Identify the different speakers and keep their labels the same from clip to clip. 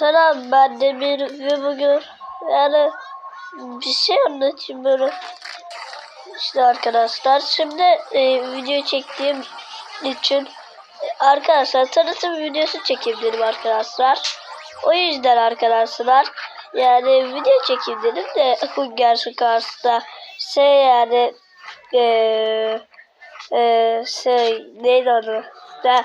Speaker 1: Selam ben Demir ve bugün yani bir şey anlatayım böyle. İşte arkadaşlar şimdi e, video çektiğim için arkadaşlar tanıtım videosu çekeyim dedim arkadaşlar. O yüzden arkadaşlar yani video çekeyim dedim de Hunger Scars'ta şey yani eee eee şey neydi adı? De,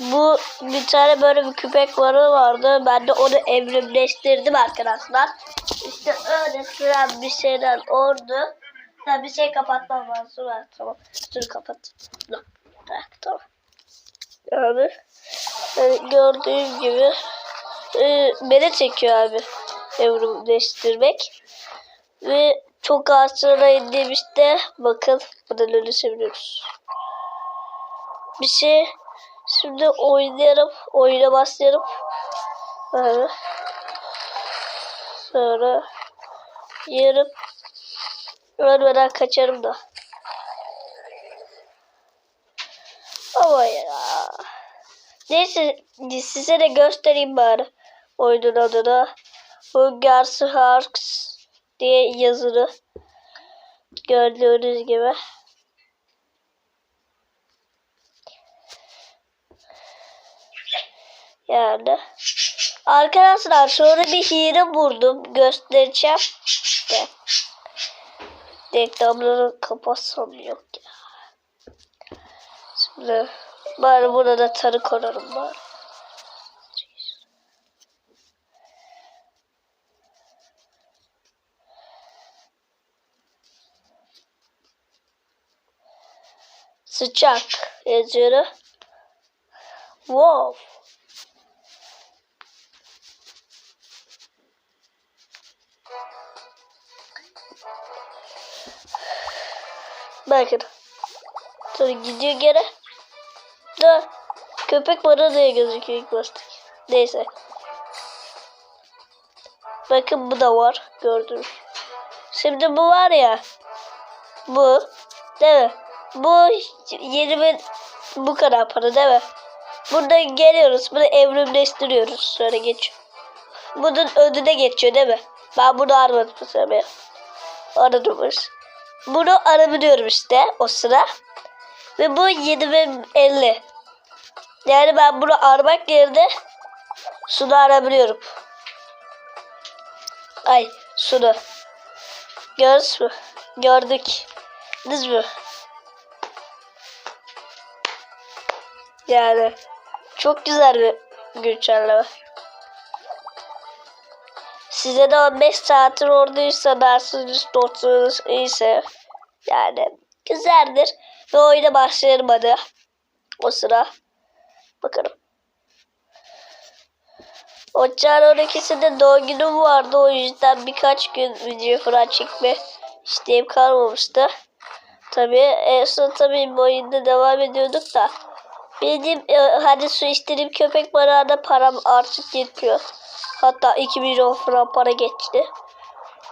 Speaker 1: bu bir tane böyle bir köpek balığı vardı. Ben de onu evrimleştirdim arkadaşlar. İşte öyle süren bir şeyler oldu. Ya bir şey kapatmam lazım. Tamam. Dur kapat. Ha, tamam. Yani, yani gördüğüm gibi e, beni çekiyor abi evrimleştirmek. Ve çok sonra indiğimizde bakın buradan öyle seviyoruz. Bir şey şimdi oynayalım. Oyuna başlayalım. Böyle. Sonra yarım ölmeden kaçarım da. Ama ya. Neyse size de göstereyim bari. Oyunun adını. Hunger Sharks diye yazılı. Gördüğünüz gibi. Yani. Arkadaşlar sonra bir hile buldum. Göstereceğim. İşte. Reklamları kapatsam yok ya. Şimdi bari burada da tarı koyarım bari. Sıcak yazıyor. Wow. Bakın. Sonra gidiyor geri. Da köpek bana diye gözüküyor ilk başta. Neyse. Bakın bu da var. Gördünüz. Şimdi bu var ya. Bu. Değil mi? Bu 20 bu kadar para değil mi? Buradan geliyoruz. Bunu evrimleştiriyoruz. Sonra geçiyor. Bunun önüne geçiyor değil mi? Ben bunu aramadım bu sefer. Aradığımız. Bunu arabiliyorum işte o sıra. Ve bu 7050. Yani ben bunu aramak yerine şunu arabiliyorum. Ay şunu. Gördünüz mü? Gördük. Gördünüz mü? Yani çok güzel bir güncelleme. Size de 15 saattir oradaysa dersiniz notunuz iyiyse yani güzeldir. Ve oyuna başlayalım hadi. O sıra. Bakalım. Ocağın 12'sinde doğum günüm vardı. O yüzden birkaç gün video falan çekme isteğim kalmamıştı. Tabii en son tabii bu oyunda devam ediyorduk da. Benim e, hadi su içtiğim köpek balığına param artık yetmiyor. Hatta 2 milyon falan para geçti.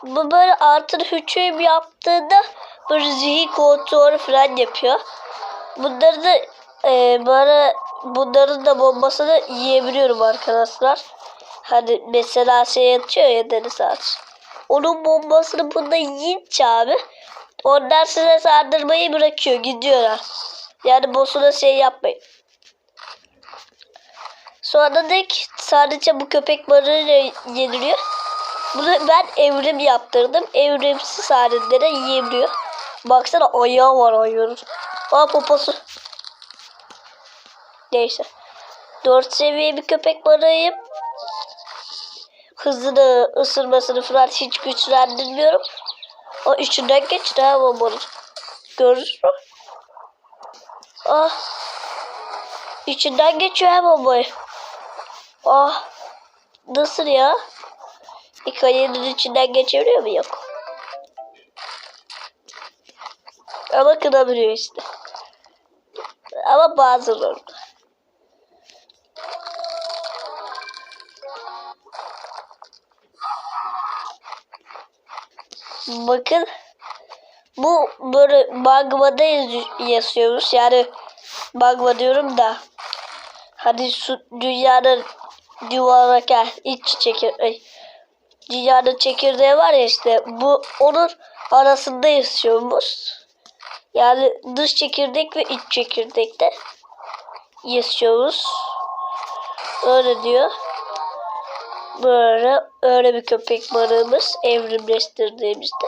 Speaker 1: Bu böyle artır hücum yaptığında böyle zihin kontrolü falan yapıyor. Bunları da e, bana bunların da bombasını yiyebiliyorum arkadaşlar. Hani mesela şey atıyor ya deniz ağaç. Onun bombasını bunda yiyince abi onlar size saldırmayı bırakıyor gidiyorlar. Yani boss'una şey yapmayın. Sonra da sadece bu köpek balığıyla yeniliyor. Bunu ben evrim yaptırdım. Evrimsiz halinde de yiyebiliyor. Baksana ayağı var ayağının. Aa poposu. Neyse. 4 seviye bir köpek balığıyım. Hızını, ısırmasını falan hiç güçlendirmiyorum. O içinden geçti ha bombanın. Gördünüz mü? Ah. İçinden geçiyor ha bombayı. Ah. Nasıl ya? Hikayenin içinden geçebiliyor mu? Yok. Ama kınabiliyor işte. Ama bazıları. Bakın. Bu böyle magmada yazıyormuş. Yani magma diyorum da. Hani su, dünyanın yuvarlak ya iç çekir ay, dünyanın çekirdeği var ya işte bu onun arasında yaşıyormuş. Yani dış çekirdek ve iç çekirdekte yaşıyoruz. Öyle diyor. Böyle öyle bir köpek balığımız evrimleştirdiğimizde.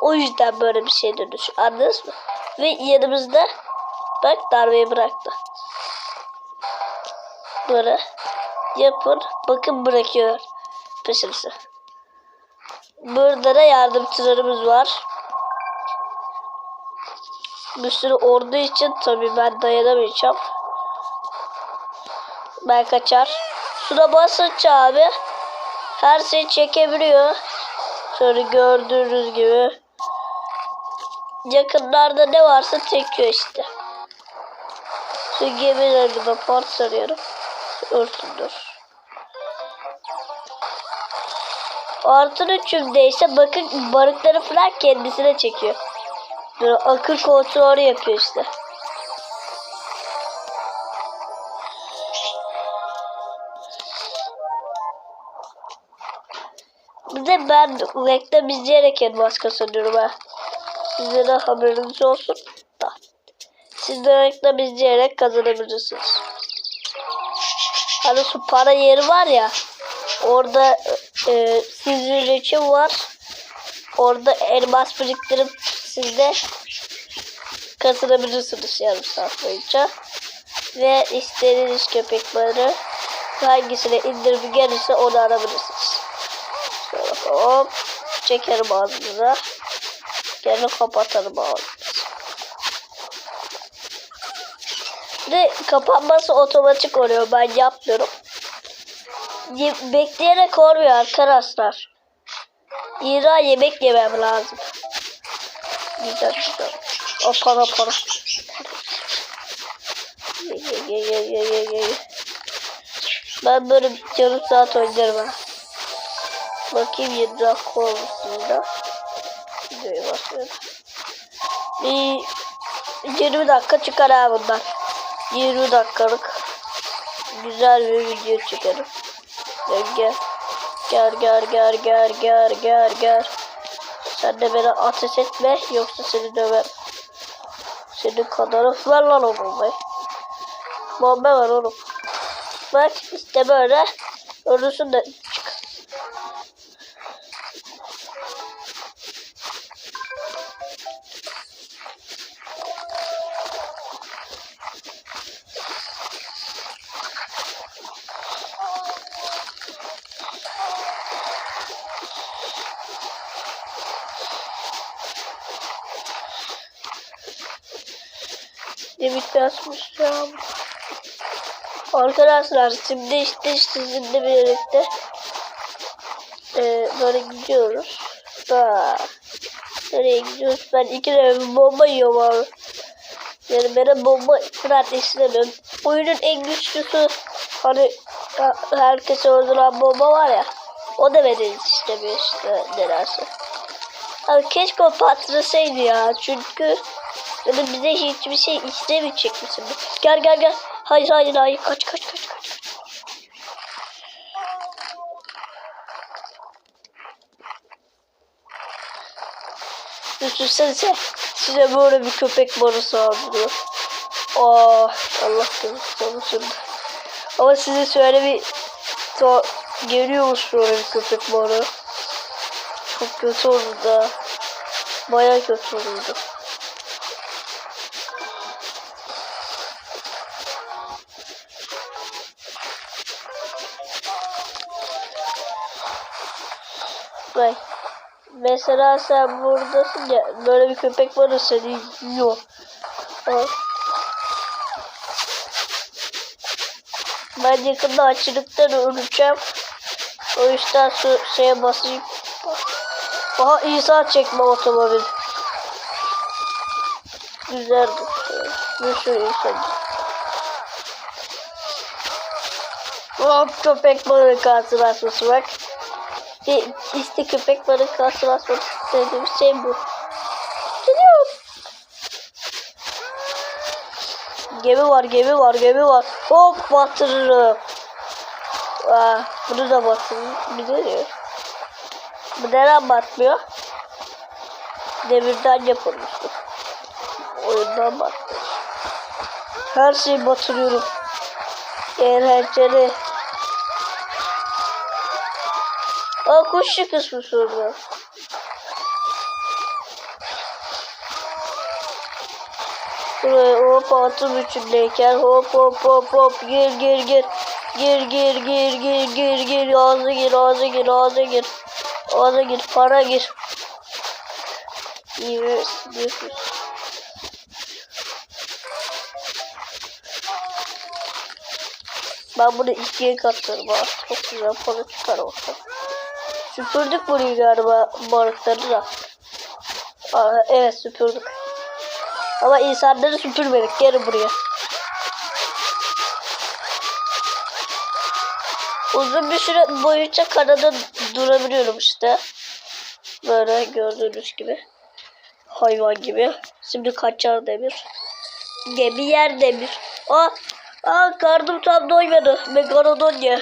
Speaker 1: O yüzden böyle bir şey dönüş. Anladınız mı? Ve yanımızda bak darbeyi bıraktı. Böyle yapın. Bakın bırakıyor. Peşimizi. Burada da yardımcılarımız var. Bir sürü ordu için tabii ben dayanamayacağım. Ben kaçar. Şuna basınca abi her şeyi çekebiliyor. Şöyle gördüğünüz gibi. Yakınlarda ne varsa çekiyor işte. Şu gemilerini ben port sarıyorum. Örtündür. Artın üçümdeyse bakın balıkları falan kendisine çekiyor. Böyle akıl kontrolü yapıyor işte. Bir de ben reklam izleyerek elmas kazanıyorum ha. Size de haberiniz olsun da. Siz de reklam izleyerek kazanabilirsiniz. Hani şu para yeri var ya. Orada e, sizin için var. Orada elmas biriktirip siz de kazanabilirsiniz yarım saat boyunca. Ve istediğiniz köpek balığı hangisine indirim gelirse onu alabilirsiniz. Şöyle hop çekerim ağzınıza. Gene kapatalım ağzınızı. Ve kapanması otomatik oluyor. Ben yapmıyorum. Ye- bekleyerek olmuyor arkadaşlar. İra yemek yemem lazım. Güzel güzel. O para para. Ben böyle bir yarım saat oynarım ha. Bakayım 7 dakika olmuş burada. Videoya basıyorum. Bir 20 dakika çıkar ha bunlar. 20 dakikalık güzel bir video çekerim. Gel gel gel gel gel gel gel gel. Sen de beni ateş etme yoksa seni döver. Senin kadarı ver lan o bombayı. Bomba var oğlum. Bak işte böyle. Ölürsün de ya. Arkadaşlar şimdi işte sizinle birlikte e, böyle gidiyoruz. Da nereye gidiyoruz? Ben iki tane bomba yiyorum abi. Yani ben bomba fırat istemiyorum. Oyunun en güçlüsü hani ha- herkese öldüren bomba var ya. O da beni istemiyor işte nelerse. Abi keşke o patlasaydı ya. Çünkü yani bize hiçbir şey istemeyecek misin? Gel gel gel. Hayır hayır hayır. Kaç kaç kaç kaç. Düşünsenize size böyle bir köpek balı saldırıyor. Oh Allah korusun. Ama size şöyle bir to geliyormuş böyle bir köpek balı. Çok kötü oldu da. Baya kötü oldu. Bak. Mesela sen buradasın ya böyle bir köpek var seni yiyor. Ben yakında açlıktan öleceğim. O yüzden şu şeye basayım. Aha İsa çekme otomobil. Güzeldi. Bir sürü insan. Hop köpek balığı karşılaşması bak. İşte, işte köpek balığı karşılaşması dediğim şey bu. Geliyor. Gemi var, gemi var, gemi var. Hop batırırım. Aa, bunu da batın. Biliyor. Bu neden batmıyor? Demirden yapılmış bu. Oyundan batmış. Her şeyi batırıyorum. Eğlenceli. Aa kuş çıkışmış orada. Buraya hop atım içindeyken hop hop hop hop gir gir gir. Gir gir gir gir gir gir ağza gir ağza gir ağza gir. Ağza gir para gir. İyi diyorsun. Ben bunu ikiye katlarım ha. Çok güzel para çıkar orada. Süpürdük burayı galiba balıkları da. Aa, evet süpürdük. Ama insanları süpürmedik. Gelin buraya. Uzun bir süre boyunca karada durabiliyorum işte. Böyle gördüğünüz gibi. Hayvan gibi. Şimdi kaçar demir. Gemi yer demir. Aa, aa karnım tam doymadı. Megalodon ye.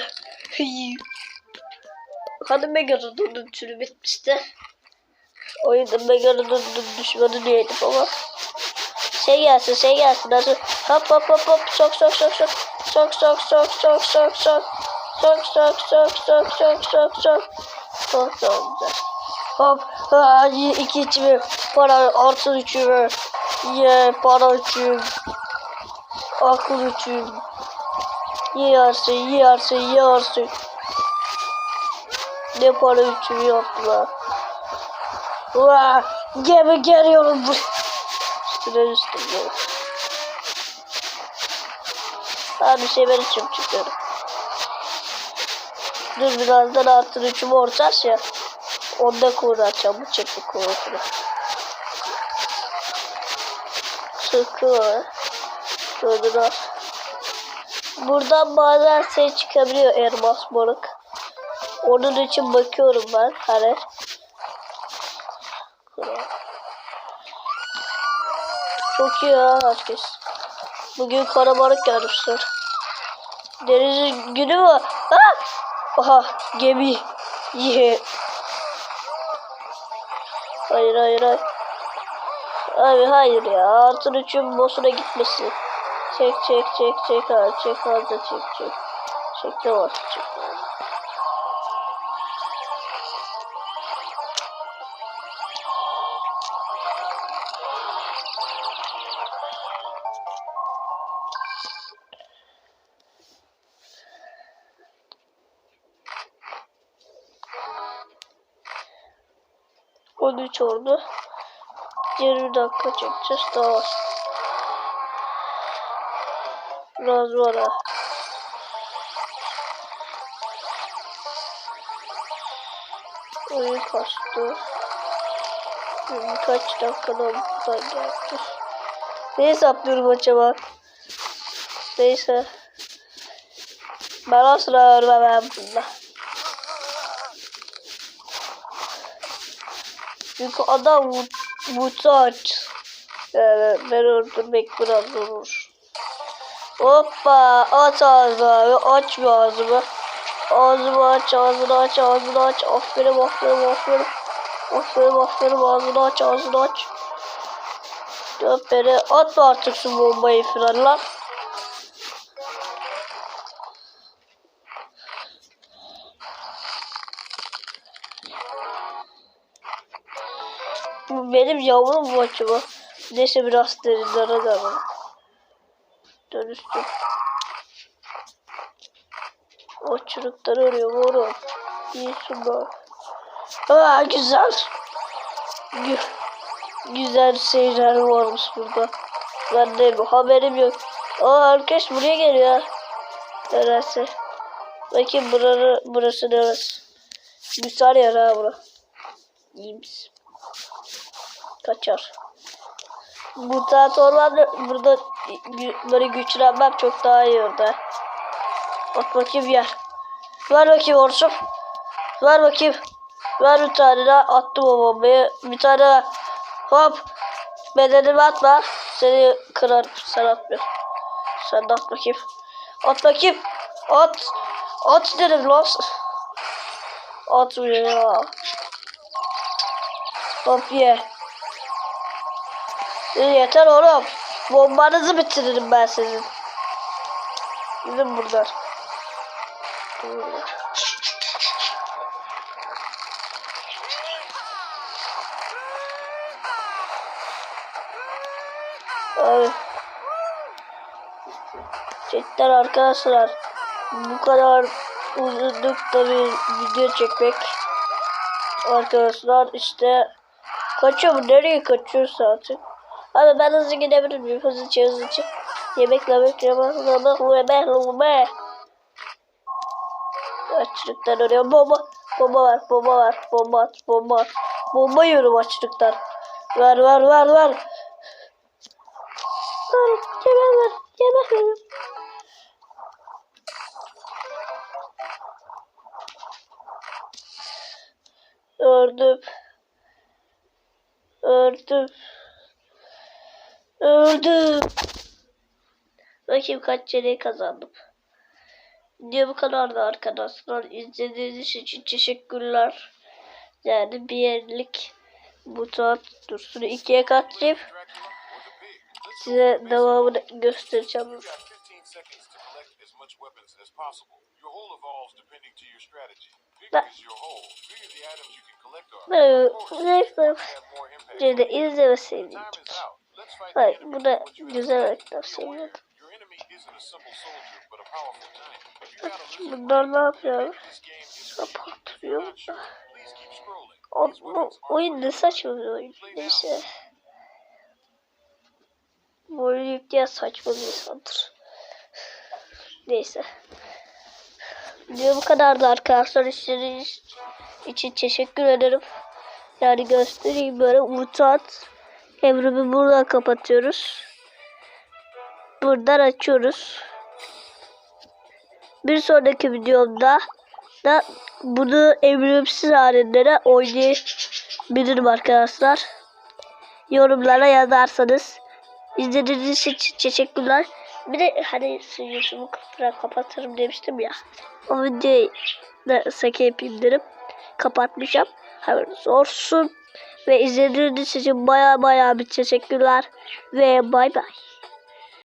Speaker 1: Hani Megalodon'un türü bitmişti. Oyunda Megalodon'un düşmanı neydim ama. Şey gelsin şey gelsin hadi. Hop hop hop hop sok sok sok sok. Sok sok sok sok sok sok. Sok sok sok sok sok sok sok. Çok çok güzel. Hop. Aa, iki içimi. Para artı üçümü. Ye para üçüm. Akıl üçüm. Yersin yersin yersin. Ne para üçümü yaptılar. Vaa, gemi geliyorum. Üstüne üstüne. Abi bir şey ben içim çıkıyorum. Dur birazdan artı üçümü ortaş ya. Onda kullanacağım bu çekti kuvvetini. Sıkı. Şöyle Buradan bazen şey çıkabiliyor elmas balık. Onun için bakıyorum ben hani. Çok iyi ha herkes. Bugün karabalık görmüşler. Denizin günü mü? Ah! Aha gemi. Yeah. Hayır hayır hayır. Abi hayır ya. Artın üçün boss'una gitmesin. Çek çek çek çek abi. Çek abi çek çek. Çek de var. Çek. Üç oldu. 20 dakika çekeceğiz daha. Biraz var ha. Oyun kastı. Birkaç dakikadan buradan geldi. Ne hesaplıyorum acaba? Neyse. Ben asla ölmem bunda. Çünkü adam bu, muhtaç. Yani ben öldürmek biraz zor. Hoppa aç ağzını abi aç bir ağzımı. Ağzımı aç ağzını aç ağzını aç. Aferin aferin aferin. Aferin aferin ağzını aç ağzını aç. Dört beni atma artık şu bombayı falan lan. Benim yavrum mu acaba? Neyse biraz derinlere devam. Dönüştüm. O çocukları arıyorum oğlum. İyi şunlar. Aa güzel. Gü güzel şeyler varmış burada. Ben de haberim yok. Aa herkes buraya geliyor. Neresi? Bakayım burası, burası neresi? Güzel yer ha bura. İyiymiş. Kaçar. Bu saat ormanda burada böyle güçlenmem çok daha iyi orada. Bak bakayım yer. Ver bakayım Orçun. Ver bakayım. Ver bir tane daha attım o bombayı. Bir tane daha. Hop. Bedenimi atma. Seni kırarım. Sen atmıyorsun. Sen de at bakayım. At bakayım. At. At dedim lan. Atmıyor ya. Hop ye. Yeter oğlum. Bombanızı bitiririm ben sizin. Gidin buradan. Ay. Cidden arkadaşlar bu kadar uzunlukta bir video çekmek arkadaşlar işte kaçıyor bu nereye kaçıyor zaten abi ben hızlı gidebilir miyim? Hızlıca hızlıca yemek yemek yemek yemek yemek yemek açlıktan ölüyorum. Bomba bomba var bomba var bomba at bomba at. Bomba yiyorum açlıktan. Ver ver ver ver. Ver yemek ver yemek ver. Ördüm. Ördüm. Ördüm. Bakayım kaç çeyrek kazandım. Video bu kadardı arkadaşlar. İzlediğiniz için teşekkürler. Yani bir yerlik buton dursun. ikiye katlayıp size devamını göstereceğim.
Speaker 2: You got 15 seconds to enemy
Speaker 1: bu da güzel reklam
Speaker 2: lizard
Speaker 1: Bunlar ne yapıyor?
Speaker 2: scrolling.
Speaker 1: O, bu oyun ne saçma oyun. Neyse. Bu oyunu yükleyen saçma bir insandır. Neyse. Video bu kadardı arkadaşlar. İzlediğiniz için teşekkür ederim. Yani göstereyim böyle mutant evrimi buradan kapatıyoruz. Buradan açıyoruz. Bir sonraki videomda da bunu evrimsiz halinde oynayabilirim arkadaşlar. Yorumlara yazarsanız. İzlediğiniz için teşekkürler. Bir de hani YouTube'u kapatırım, kapatırım demiştim ya. O videoyu da sakın yapayım derim. Kapatmayacağım. Haberiniz olsun. Ve izlediğiniz için baya baya bir teşekkürler. Ve bay bay.